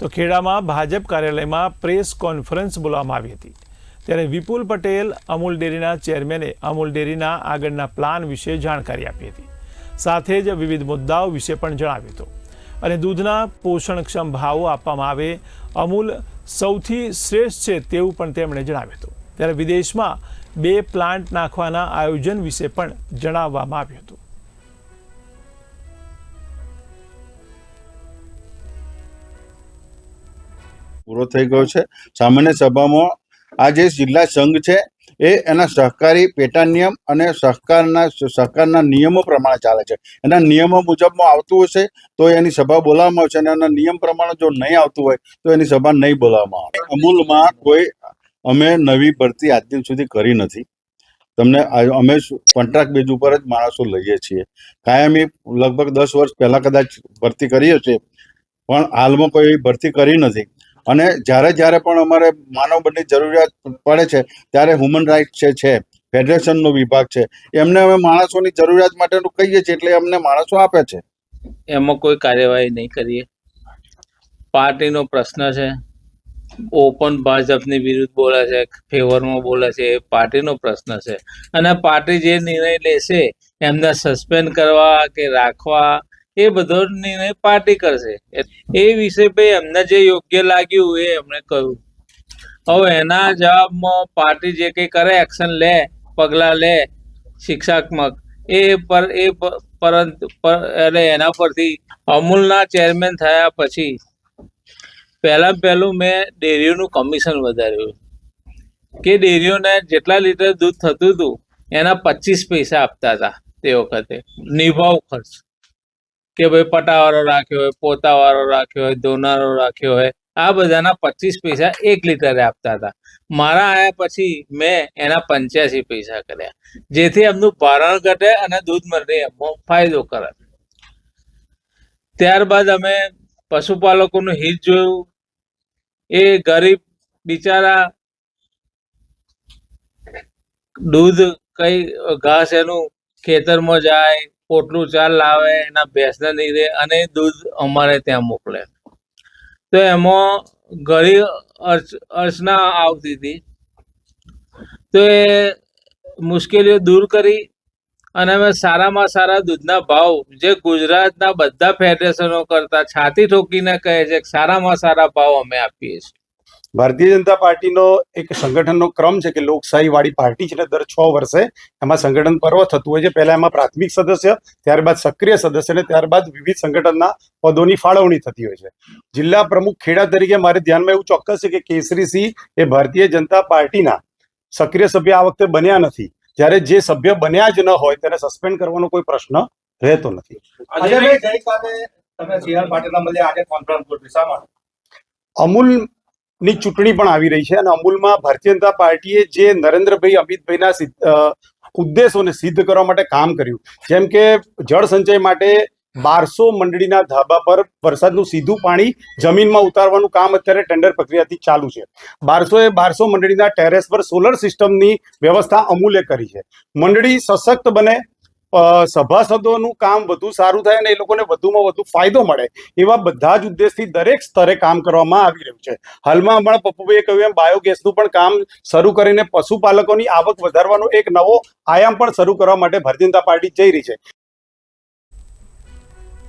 તો ખેડામાં ભાજપ કાર્યાલયમાં press conference બોલાવવામાં આવી હતી. ત્યારે વિપુલ પટેલ, અમૂલ ડેરીના ચેરમેને અમૂલ ડેરીના આગળના પ્લાન વિશે જાણકારી આપી હતી. સાથે જ વિવિધ મુદ્દાઓ વિશે પણ જણાવ્યું હતું. અને દૂધના પોષણક્ષમ ભાવો આપવામાં આવે અમૂલ સૌથી શ્રેષ્ઠ છે તેવું પણ તેમણે જણાવ્યું હતું. ત્યારે વિદેશમાં બે પ્લાન્ટ નાખવાના આયોજન વિશે પણ જણાવવામાં આવ્યું હતું. પૂરો થઈ ગયો છે. સામાન્ય સભામાં આ જે જિલ્લા સંઘ છે. એ એના સહકારી પેટા નિયમ અને સહકારના સહકારના નિયમો પ્રમાણે ચાલે છે. એના નિયમો મુજબમાં આવતું હશે તો એની સભા બોલાવવામાં આવશે અને એના નિયમ પ્રમાણે જો નહીં આવતું હોય તો એની સભા નહીં બોલાવવામાં આવે અમૂલમાં કોઈ અમે નવી ભરતી આજ દિન સુધી કરી નથી. તમને અમે કોન્ટ્રાક્ટ બેઝ ઉપર જ માણસો લઈએ છીએ. કાયમી લગભગ દસ વર્ષ પહેલાં કદાચ ભરતી કરી હશે, પણ હાલમાં કોઈ ભરતી કરી નથી. અને જ્યારે જ્યારે પણ અમારે માનવ બળની જરૂરિયાત પડે છે, ત્યારે હ્યુમન રાઇટ છે ફેડરેશનનો વિભાગ છે, એમને અમે માણસોની જરૂરિયાત માટેનું કહીએ છીએ એટલે અમને માણસો આપે છે. એમાં કોઈ કાર્યવાહી નહીં કરીએ. પાર્ટીનો પ્રશ્ન છે, ઓપન ભાજપની વિરુદ્ધ બોલે છે ફેવરમાં બોલે છે, એ પાર્ટીનો પ્રશ્ન છે. અને પાર્ટી જે નિર્ણય લેશે, એમને સસ્પેન્ડ કરવા કે રાખવા એ બધો નિર્ણય પાર્ટી કરશે. એ- વિશે ભાઈ એમને જે યોગ્ય લાગ્યું એ એમણે કહ્યું હવે એના જવાબમાં પાર્ટી જે કંઈ કરે એક્શન લે, પગલાં લે, શિક્ષાત્મક, એ પર, એ પરંતુ એટલે એના પરથી અમૂલના ચેરમેન થયા પછી પહેલા પહેલું મેં ડેરીઓનું કમિશન વધાર્યું. કે ડેરીઓને જેટલા લીટર દૂધ થતું હતું, એના પચીસ પૈસા આપતા હતા તે વખતે. નિભાવ ખર્ચ. કે ભાઈ પટાવાળો રાખ્યો હોય, પોતાવાળો રાખ્યો હોય ધોનારો રાખ્યો હોય, આ બધાના પચીસ પૈસા એક લીટરે આપતા હતા. મારા આયા પછી મેં એના પંચ્યાસી પૈસા કર્યા. જેથી એમનું ભારણ ઘટે અને દૂધ મળે, એમનો ફાયદો કરે. ત્યારબાદ અમે પશુપાલકોનું હિત જોયું. એ ગરીબ બિચારા દૂધ કઈ ઘાસ એનું ખેતરમાં જાય પોટલું ચાલ લાવે, એના ભેંસને નીરે અને દૂધ અમારે ત્યાં મોકલે. તો એમાં ઘણી અર્ચ, અર્ચના આવતી હતી. તો એ મુશ્કેલીઓ દૂર કરી અને અમે સારામાં સારા દૂધના ભાવ, જે ગુજરાતના બધા ફેડરેશનો કરતા છાતી ઠોકીને કહે છે સારામાં સારા ભાવ અમે આપીએ છીએ. ભારતીય જનતા પાર્ટીનો એક સંગઠનનો ક્રમ છે કે લોકશાહી વાળી પાર્ટી છે ને દર છ વર્ષે એમાં સંગઠન પર્વ થતું હોય છે. પહેલા એમાં પ્રાથમિક સદસ્ય ત્યારબાદ સક્રિય સદસ્ય અને ત્યારબાદ વિવિધ સંગઠનના પદોની ફાળવણી થતી હોય છે. જિલ્લા પ્રમુખ ખેડા તરીકે મારે ધ્યાનમાં એવું ચોક્કસ છે કે કેસરીસિંહ એ ભારતીય જનતા પાર્ટીના સક્રિય સભ્ય આ વખતે બન્યા નથી. જ્યારે જે સભ્ય બન્યા જ ન હોય તેને સસ્પેન્ડ કરવાનો કોઈ પ્રશ્ન રહેતો નથી. અજયભાઈ ગઈકાલે તમે સી પાટીલના મળ્યા આજે કોન્ફરન્સ ગોઠવી શા માટે? અમૂલની ચૂંટણી પણ આવી રહી છે અને અમૂલમાં ભારતીય જનતા પાર્ટીએ જે નરેન્દ્રભાઈ, અમિતભાઈના ઉદ્દેશોને સિદ્ધ કરવા માટે કામ કર્યું, જેમ કે જળ સંચય માટે બારસો મંડળીના ધાબા પર વરસાદનું સીધું પાણી જમીનમાં ઉતારવાનું કામ અત્યારે ટેન્ડર પ્રક્રિયાથી ચાલુ છે. બારસો એ બારસો મંડળીના ટેરેસ પર સોલર સિસ્ટમની વ્યવસ્થા અમૂલે કરી છે. મંડળી સશક્ત બને સભાસદોનું કામ વધુ સારું થાય અને એ લોકોને વધુમાં વધુ ફાયદો મળે, એવા બધા જ ઉદ્દેશથી દરેક સ્તરે કામ કરવામાં આવી રહ્યું છે. હાલમાં હમણાં પપ્પુભાઈએ કહ્યું એમ, બાયોગેસનું પણ કામ શરૂ કરીને પશુપાલકોની આવક વધારવાનો એક નવો આયામ પણ શરૂ કરવા માટે ભારતીય જનતા પાર્ટી જઈ રહી છે.